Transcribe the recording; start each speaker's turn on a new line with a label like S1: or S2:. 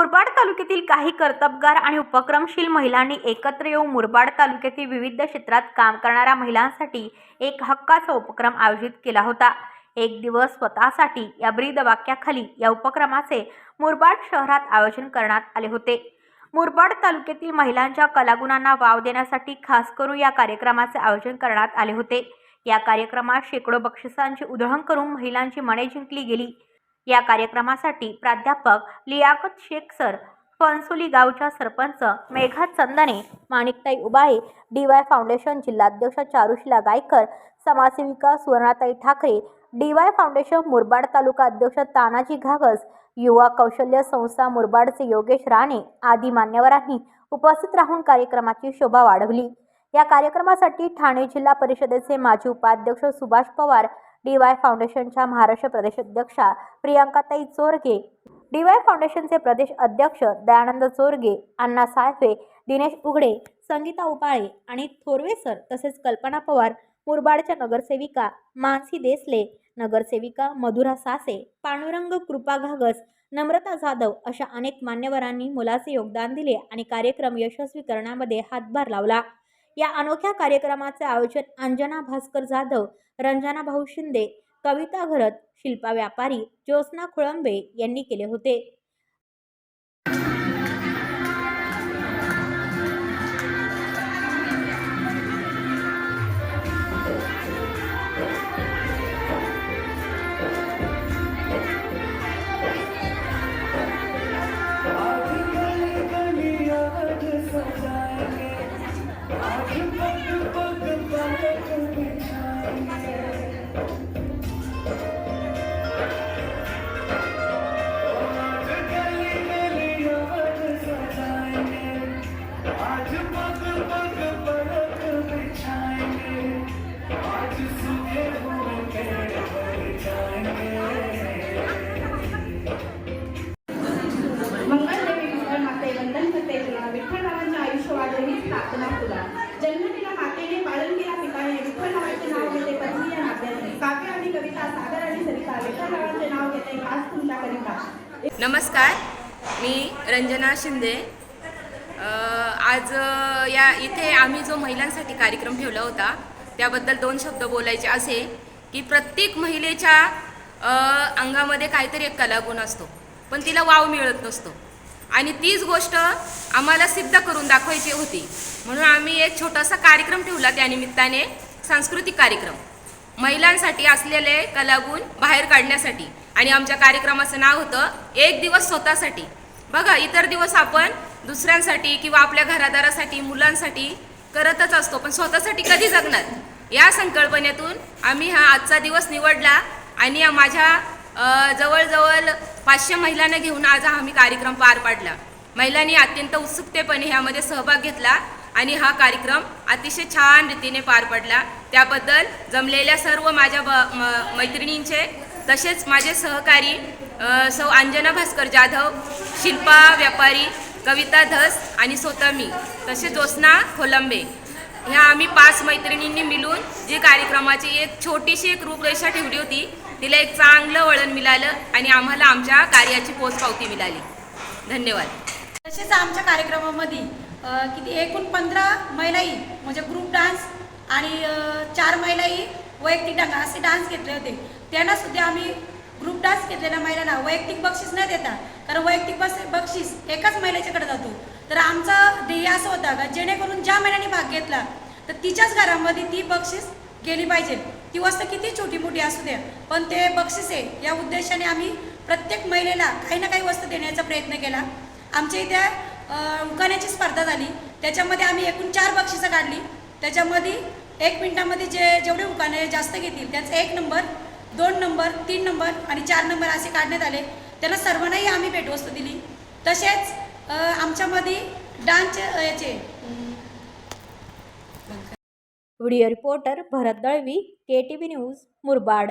S1: मुरबाड तालुक्यातील काही कर्तबगार आणि उपक्रमशील महिलांनी एकत्र येऊन मुरबाड तालुक्यातील विविध क्षेत्रात काम करणाऱ्या महिलांसाठी एक हक्काचा उपक्रम आयोजित केला होता. एक दिवस स्वतःसाठी या ब्रीद वाक्याखाली या उपक्रमाचे मुरबाड शहरात आयोजन करण्यात आले होते. मुरबाड तालुक्यातील महिलांच्या कलागुणांना वाव देण्यासाठी खास करून या कार्यक्रमाचे आयोजन करण्यात आले होते. या कार्यक्रमात शेकडो बक्षिसांची उधळण करून महिलांची मने जिंकली गेली. या कार्यक्रमासाठी प्राध्यापक लियाकत शेख सर फणसुली गावच्या sarpanch Megha Chandane माणिकताई Ubale D Y foundation जिल्हाध्यक्ष चारुशिला गायकर समाजसेविका सुवर्णाताई Thackeray D Y foundation Murbad taluka अध्यक्ष तानाजी घागस युवा कौशल्य संस्था मुरबाडचे योगेश राणे आदी मान्यवरांनी उपस्थित राहून कार्यक्रमाची शोभा वाढवली. या कार्यक्रमासाठी ठाणे जिल्हा परिषदेचे माजी उपाध्यक्ष सुभाष पवार डी वाय फाउंडेशनच्या महाराष्ट्र प्रदेशाध्यक्षा प्रियांकाताई चोरगे डी वाय फाउंडेशनचे प्रदेश अध्यक्ष दयानंद चोरगे अण्णा साळफे दिनेश उघडे संगीता उपाळे आणि थोरवे सर तसेच कल्पना पवार मुरबाडच्या नगरसेविका मानसी देसले नगरसेविका मधुरा सासे पांडुरंग कृपा घागस नम्रता जाधव अशा अनेक मान्यवरांनी मुलाचे योगदान दिले आणि कार्यक्रम यशस्वी करण्यामध्ये हातभार लावला. या अनोख्या कार्यक्रमाचे आयोजन अंजना भास्कर जाधव रंजना भाऊ शिंदे कविता घरत शिल्पा व्यापारी ज्योत्स्ना खुळंबे यांनी केले होते.
S2: नमस्कार मी रंजना शिंदे. आज या इथे आम्ही जो महिलांसाठी कार्यक्रम ठेवला होता त्याबद्दल दोन शब्द बोलायचे असे की प्रत्येक महिलेच्या अंगामध्ये काहीतरी एक कलागुण असतो पण तिला वाव मिळत नसतो. आणि तीच गोष्ट आम्हाला सिद्ध करून दाखवायची होती. म्हणून आम्ही एक छोटासा कार्यक्रम ठेवला त्यानिमित्ताने सांस्कृतिक कार्यक्रम. महिलांसाठी असलेले कलागुण बाहेर काढण्यासाठी. आणि आमच्या कार्यक्रमाचं नाव होतं एक दिवस स्वतःसाठी. बघा इतर दिवस आपण दुसऱ्यांसाठी किंवा आपल्या घरादारासाठी मुलांसाठी करतच असतो पण स्वतःसाठी कधी जगणार? या संकल्पनेतून आम्ही हा आजचा दिवस निवडला आणि माझ्या जवळजवळ पाचशे महिलांना घेऊन आज आम्ही कार्यक्रम पार पाडला. महिलांनी अत्यंत उत्सुकतेपणे ह्यामध्ये सहभाग घेतला. आणि हा कार्यक्रम अतिशय छान रीतीने पार पडला. त्याबद्दल जमलेल्या सर्व माझ्या ब- मैत्रिणींचे तसेच माझे सहकारी सौ अंजना भास्कर जाधव शिल्पा व्यापारी कविता धस आणि स्वतः मी तसे ज्योत्स्ना खोलंबे. ह्या आम्ही पाच मैत्रिणींनी मिळून जी कार्यक्रमाची एक छोटीशी एक रूपरेषा ठेवली होती तिला एक चांगलं वळण मिळालं आणि आम्हाला आमच्या कार्याची पोचपावती मिळाली. धन्यवाद.
S3: तसेच आमच्या कार्यक्रमामध्ये किती? एकूण पंधरा महिलाही म्हणजे ग्रुप डान्स आणि चार महिलाही वैयक्तिक डान्स असे डान्स घेतले होते. त्यांनासुद्धा आम्ही ग्रुप डान्स घेतलेल्या महिलांना वैयक्तिक बक्षीस न देता कारण वैयक्तिक बस बक्षीस एकाच महिलेच्याकडे जातो. तर आमचा ध्येय असं होता का जेणेकरून ज्या महिलांनी भाग घेतला तर तिच्याच घरामध्ये ती बक्षीस गेली पाहिजे. ती वस्तू किती छोटी मोठी असू द्या पण ते बक्षीस या उद्देशाने आम्ही प्रत्येक महिलेला काही ना काही वस्तू देण्याचा प्रयत्न केला. आमच्या इथे उकाण्याची स्पर्धा झाली. त्याच्यामध्ये आम्ही एकूण चार बक्षिसं काढली. त्याच्यामध्ये एक मिनटामध्ये जे जेवढे उकाणे जास्त घेतील त्याचं एक नंबर दोन नंबर तीन नंबर आणि चार नंबर असे काढण्यात आले. त्यांना सर्वांनाही आम्ही भेटवस्तू दिली. तसेच आमच्यामध्ये डान्सचे याचे
S1: video reporter Bharat Dalvi K T V news Murbad.